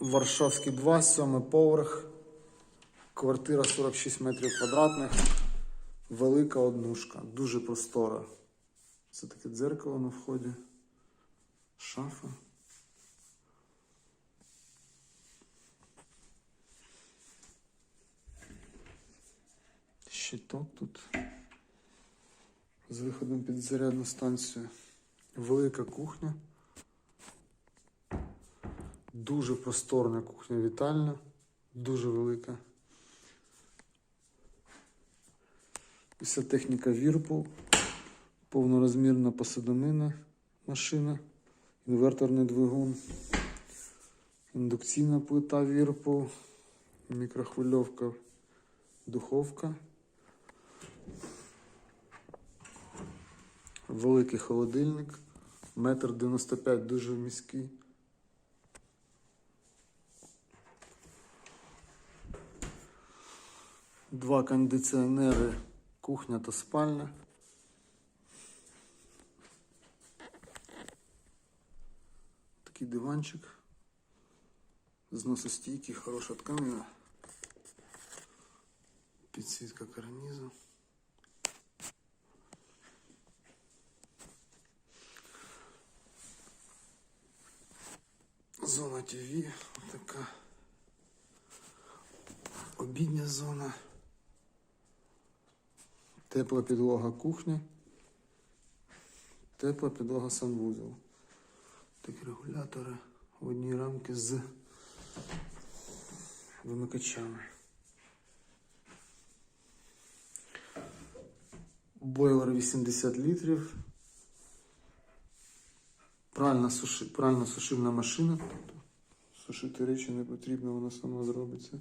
Варшавський 2, сьомий поверх. Квартира 46 метрів квадратних. Велика однушка, дуже простора. Це таке дзеркало на вході. Шафа. Щиток тут. З виходом під зарядну станцію. Велика кухня. Дуже просторна кухня вітальня. Дуже велика. Вся техніка Whirlpool. Повнорозмірна посудомийна машина. Інверторний двигун. Індукційна плита Whirlpool. Мікрохвильовка. Духовка. Великий холодильник. Метр 95 дуже міський. Два кондиціонери, кухня та спальня. Такий диванчик. Зносостійкий, хороша тканина. Підсвітка карнізу. Зона ТВ, така обідня зона. Тепла підлога кухні. Тепла підлога санвузол. Такі регулятори в одній рамки з вимикачами. Бойлер 80 літрів. Пральна, суши, пральна сушильна машина. Тобто сушити речі не потрібно, вона сама зробиться.